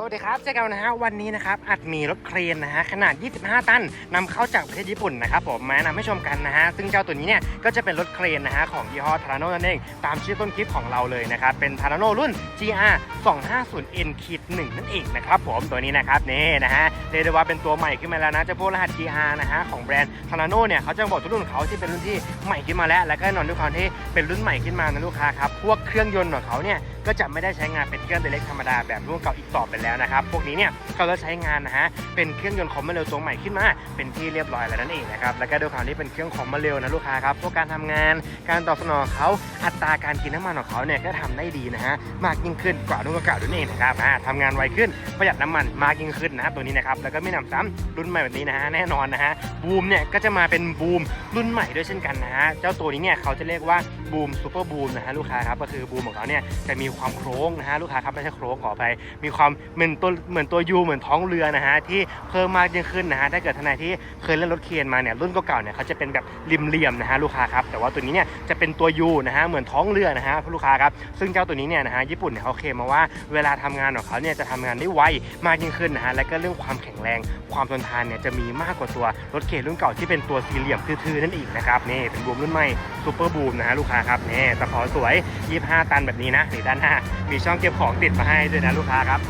สวัสดีครับ เจอกันนะฮะ วันนี้นะครับ อัดมีรถเครนนะฮะ ขนาด 25 ตันนำเข้าจากประเทศญี่ปุ่นนะครับผม มานะนำให้ชมกันนะฮะ ซึ่งเจ้าตัวนี้เนี่ย ก็จะเป็นรถเครนนะฮะ ของยี่ห้อทาราโนนั่นเอง ตามชื่อต้นคลิปของเราเลยนะครับ เป็นทาราโนรุ่น GR 250N ขีด1นั่นเองนะครับผม ตัวนี้นะครับ นี่นะฮะ เรียกได้ว่าเป็นตัวใหม่ขึ้นมาแล้วนะ จะพวกรหัส GR นะฮะ ของแบรนด์ทาราโนเนี่ย เขาจะบอกทุกรุ่นของเขาที่เป็นรุ่นที่ใหม่ขึ้นมาแล้ว แล้วก็แน่นอนด้วยความที่เป็นรุ่นใหม่ขึ้นมานะลูกค้าครับ พวกเครื่องยนต์ของเขาเนี่ย ก็จะไม่ได้ใช้งานเป็นเครื่องเล็กธรรมดาแบบรุ่นเก่าอีกต่อไปแล้วนะครับ พวกนี้เนี่ยเขาจะใช้งานนะฮะ เป็นเครื่องยนต์คอมมาเร็วตัวใหม่ขึ้นมา เป็นที่เรียบร้อยแล้วนั่นเองนะครับ แล้วก็ด้วยความที่เป็นเครื่องคอมมาเร็วนะลูกค้าครับ พวกการทำงาน การตอบสนองเขาอัตราการกินน้ำมันของเขาเนี่ยก็ทำได้ดีนะฮะ มากยิ่งขึ้นกว่ารุ่นเก่าๆนั่นเองนะครับอ่าทำงานไวขึ้น ประหยัดน้ำมันมากยิ่งขึ้นนะครับตัวนี้นะครับ แล้วก็ไม่หนำซ้ำรุ่นใหม่แบบนี้นะฮะ แน่นอนนะฮะ บูมเนี่ยก็จะมาเป็นบูมรุ่นใหม่ด้วยเช่นกันนะฮะ เจ้าตัวนี้เนี่ยเขาจะเรียกว่าบูมซูเปอร์บูมนะฮะลูกค้าครับ ก็คือบูมของเขาเนี่ยจะมีความโค้งนะฮะลูกค้าครับไม่ใช่โค้งขอไปมีความเหมือนตัวเหมือนตัวยูเหมือนท้องเรือนะฮะที่เพิ่มมากยิ่งขึ้นนะฮะถ้าเกิดท่านไหนที่เคยเล่นรถเคนมาเนี่ยรุ่นเก่าๆเนี่ยเขาจะเป็นแบบริมเหลี่ยมนะฮะลูกค้าครับแต่ว่าตัวนี้เนี่ยจะเป็นตัวยูนะฮะเหมือนท้องเรือนะฮะลูกค้าครับซึ่งเจ้าตัวนี้เนี่ยนะฮะญี่ปุ่นเนี่ยเขาเคลมมาว่าเวลาทำงานของเขาเนี่ยจะทำงานได้ไวมากยิ่งขึ้นนะฮะและก็เรื่องความแข็งแรงความทนทานเนี่ยจะมีมากกว่าตัวรถเคนรุ่นเก่าที่เป็นตัวสี่เหลี่ยมทื่อๆนั่นเองนะครับนี่เป็นบูมรุ่นใหม่ซูเปอร์บูมนะฮะลูกค้าครับนี่ตะขอสวย 25 ตันแบบนี้นะนี่ด้านหน้ามีช่องเก็บของติดมาให้ด้วยนะลูกค้าครับ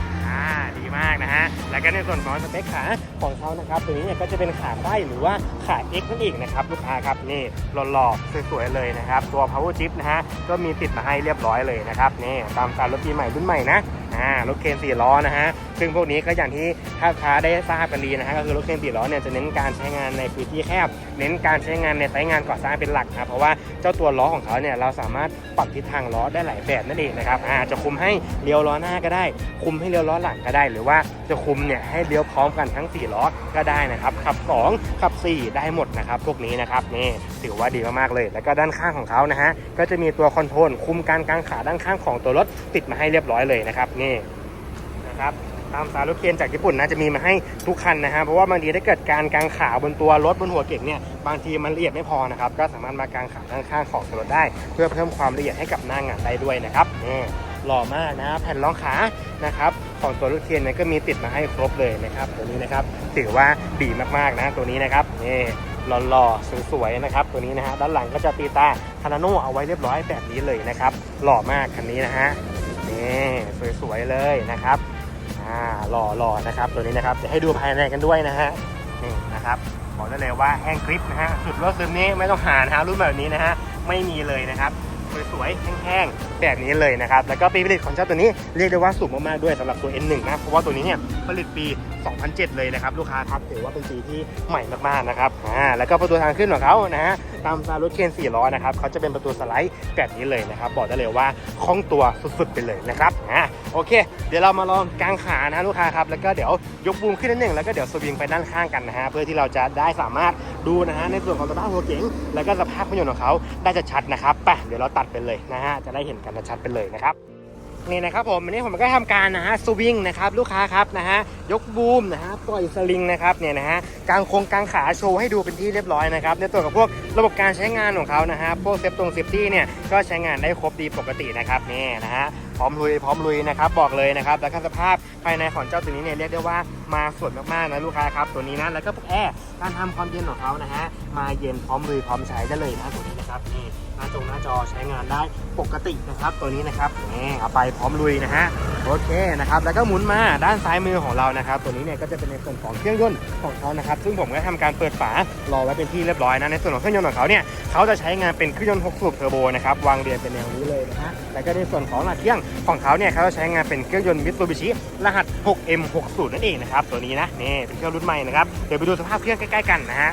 มากนะฮะ แล้วก็ในส่วนของสเปคขาของเขานะครับตัวนี้เนี่ยก็จะเป็นขาไส้หรือว่าขา X นั่นเองนะครับลูกค้าครับนี่หล่อๆสวยๆเลยนะครับ ตัว power chip นะฮะก็มีติดมาให้เรียบร้อยเลยนะครับนี่ตามสารรถปีใหม่รุ่นใหม่นะอ่ารถเคนสี่ล้อนะฮะซึ่งพวกนี้ก็อย่างที่ถ้าค้าได้ทราบกันดีนะฮะก็คือรถเคนสี่ล้อเนี่ยจะเน้นการใช้งานในพื้นที่แคบ เน้นการใช้งานในไซต์งานก่อสร้างเป็นหลักนะเพราะว่าเจ้าตัวล้อของเขาเนี่ยเราสามารถปรับทิศทางล้อได้หลายแบบนั่นเองนะครับอาจะคุมให้เลี้ยวล้อหน้าก็ได้ คุมให้เลี้ยวล้อหลังก็ได้ หรือว่าจะคุมเนี่ยให้เลี้ยวพร้อมกันทั้ง 4 ล้อก็ได้นะครับขับ 2 ขับ 4 ได้หมดนะครับพวกนี้นะครับนี่ถือว่าดีมากๆเลย แล้วก็ด้านข้างของเขานะฮะก็จะมีตัวคอนโทรลคุมการกางขาด้านข้างของตัวรถติดมาให้เรียบร้อยเลยนะครับนี่นะครับตามสายรถเคนจากญี่ปุ่นนะจะมีมาให้ทุกคันนะฮะเพราะว่าบางทีถ้าเกิดการกางขาบนตัวรถบนหัวเก่งเนี่ยบางทีมันละเอียดไม่พอนะครับก็สามารถมากางขาด้านข้างของรถได้ เพื่อเพิ่มความละเอียดให้กับหน้างานได้ด้วยนะครับนี่หล่อมากนะแผ่นรองขานะครับของตัวรถเคนเนี่ยก็มีติดมาให้ครบเลยนะครับตัวนี้นะครับถือว่าดีมากๆนะตัวนี้นะครับนี่หล่อๆสวยๆนะครับตัวนี้นะฮะด้านหลังก็จะตีตาคานาโนเอาไว้เรียบร้อยแบบนี้เลยนะครับหล่อมากคันนี้นะฮะนี่ สวยๆเลยนะครับอ่าหล่อหล่อนะครับ ตัวนี้นะครับจะให้ดูภายในกันด้วยนะฮะนี่นะครับบอกได้เลยว่าแห้งกริปนะฮะสุดรถซึมนี้ไม่ต้องหานะฮะรุ่นแบบนี้นะฮะไม่มีเลยนะครับสวยๆแห้งๆแบบนี้เลยนะครับแล้วก็ปีผลิตของเจ้าตัวนี้เรียกได้ว่าสูงมากๆด้วยสำหรับตัว N1 นะเพราะว่าตัวนี้เนี่ยผลิตปี2007 เลยนะครับลูกค้าครับถือว่าเป็นปีที่ใหม่มากๆนะครับอ่าแล้วก็ประตูทางขึ้นของเขานะฮะตามสไตล์รถเคน4ล้อนะครับเขาจะเป็นประตูสไลด์แบบนี้เลยนะครับบอกได้เลยว่าคล่องตัวสุดๆไปเลยนะครับอ่าโอเค เดี๋ยวเรามาลองกางขานะลูกค้าครับแล้วก็เดี๋ยวยกบูมขึ้นนิดหนึ่งแล้วก็เดี๋ยวสวิงไปด้านข้างกันนะฮะเพื่อที่เราจะได้สามารถดูนะฮะในส่วนของสภาพหัวเก๋งแล้วก็สภาพเครื่องยนต์ของเขาได้จะชัดนะครับไปเดี๋ยวเราตัดไปเลยนะฮะจะได้เห็นกันชัดไปเลยนะครับ นี่นะครับผมวันนี้ผมก็ทำการนะฮะสวิงนะครับลูกค้าครับนะฮะยกบูมนะฮะปล่อยสลิงนะครับเนี่ยนะฮะกางโครงกางขาโชว์ให้ดูเป็นที่เรียบร้อยนะครับในตัวกับพวกระบบการใช้งานของเขานะฮะพวกเซฟตรงเซฟตี้เนี่ยก็ใช้งานได้ครบดีปกตินะครับนี่นะฮะพร้อมลุยพร้อมลุยนะครับบอกเลยนะครับแล้วก็สภาพภายในของเจ้าตัวนี้เนี่ยเรียกได้ว่ามาสวยมากๆนะลูกค้าครับตัวนี้นะแล้วก็พวกแอร์การทำความเย็นของเขานะฮะมาเย็นพร้อมลุยพร้อมใช้ได้เลยนะตัวนี้ นะครับนี่หน้าจงหน้าจอใช้งานได้ปกตินะครับ ตัวนี้นะครับนี่เอาไปพร้อมลุยนะฮะโอเคนะครับแล้วก็หมุนมาด้านซ้ายมือของเรานะครับ ตัวนี้เนี่ยก็จะเป็นในส่วนของเครื่องยนต์ของเขานะครับ ซึ่งผมก็ทำการเปิดฝารอไว้เป็นที่เรียบร้อยนะในส่วนของเครื่องยนต์ของเขาเนี่ยเขาจะใช้งานเป็นเครื่องยนต์6สูบเทอร์โบนะครับวางเรียงเป็นแนวนี้เลยนะฮะแล้วก็ในส่วนของหลักเครื่องของเขาเนี่ยเขาจะใช้งานเป็นเครื่องยนต์มิตซูบิชิรหัส 6M60 นั่นเองนะครับตัวนี้นะนี่เป็นเครื่องรุ่นใหม่นะครับเดี๋ยวไปดูสภาพเครื่องใกล้ๆกันนะฮะ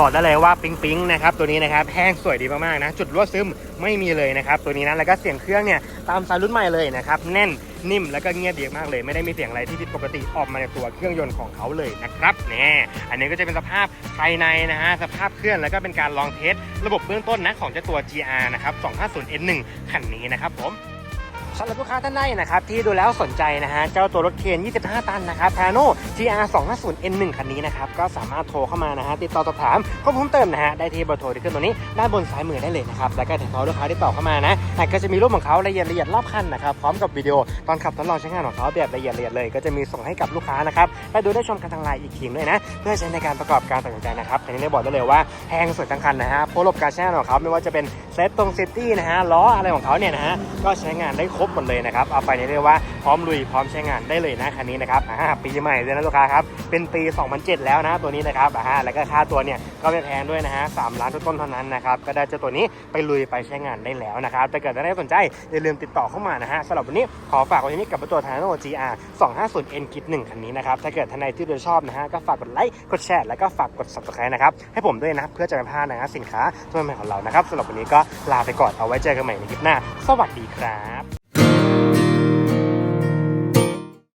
บอกได้เลยว่าปิ๊งปิ๊งนะครับตัวนี้นะครับแห้งสวยดีมากๆนะ จุดรั่วซึมไม่มีเลยนะครับตัวนี้นะแล้วก็เสียงเครื่องเนี่ยตามสายรุ่นใหม่เลยนะครับแน่นนิ่มแล้วก็เงียบดีมากเลย ไม่ได้มีเสียงอะไรที่ผิดปกติออกมาในตัวเครื่องยนต์ของเขาเลยนะครับนี่อันนี้ก็จะเป็นสภาพภายในนะฮะสภาพเครื่องแล้วก็เป็นการลองเทสระบบเบื้องต้นนะของเจ้าตัว GR นะครับ 250N1 คันนี้นะครับผม สำหรับลูกค้าท่านใดนะครับที่ดูแล้วสนใจนะฮะเจ้าตัวรถเคน 25 ตันนะครับ p a n o GR 250 N1 คันนี้นะครับก็สามารถโทรเข้ามานะฮะติดต่อสอบถามข้อมูลเพิ่มเติมนะฮะได้ที่เบอร์โทรที่ขึ้นตรงนี้ด้านบนซ้ายมือได้เลยนะครับแล้วก็ถึงเขาลูกค้าที่ต่อเข้ามานะอ่ก็จะมีรูปของเขาละเอียดละเอียดรอบคันนะครับพร้อมกับวิดีโอตอนขับทดลองใช้งานของเขาแบบละเอียดละเอียดเลย ก็จะมีส่งให้กับลูกค้านะครับได้ดูได้ชมกันทางไลน์อีกทีด้วยนะเพื่อใช้ในการประกอบการตัดสินใจนะครับแต่นี้ได้บอกได้เลยว่าแพงสุดทั้งคันนะฮะเพราะระบบการใช้งานของเขาไม่ว่าจะเป็นเซตตรงเซฟตี้นะฮะล้ออะไรของเขาเนี่ยนะฮะก็ใช้งานได้ครบหมดเลยนะครับเอาไปเนี่ยเรียกว่าพร้อมลุยพร้อมใช้งานได้เลยนะคันนี้นะครับอ่าปีใหม่เลยนะลูกค้าครับเป็นปี 2007 แล้วนะตัวนี้นะครับอ่าแล้วก็ค่าตัวเนี่ยก็ไม่แพงด้วยนะฮะสามล้านต้นๆเท่านั้นนะครับก็ได้เจ้าตัวนี้ไปลุยไปใช้งานได้แล้วนะครับถ้าเกิดท่านใดสนใจอย่าลืมติดต่อเข้ามานะฮะสำหรับวันนี้ขอฝากไว้ที่นี่กับตัวทาโน GR 250 N คิด1คันนี้นะครับถ้าเกิดท่านใดที่ดูชอบนะฮะก็ฝากกดไลค์กดแชร์แล้วก็ฝากกด subscribe นะครับให้ผมด้วยนะเพื่อจะไม่พลาดนะฮะสินค้าตัวใหม่ของเรานะครับสำหรับวันนี้ก็ลาไปก่อนเอาไว้เจอกันใหม่ในคลิปหน้า สวัสดีครับ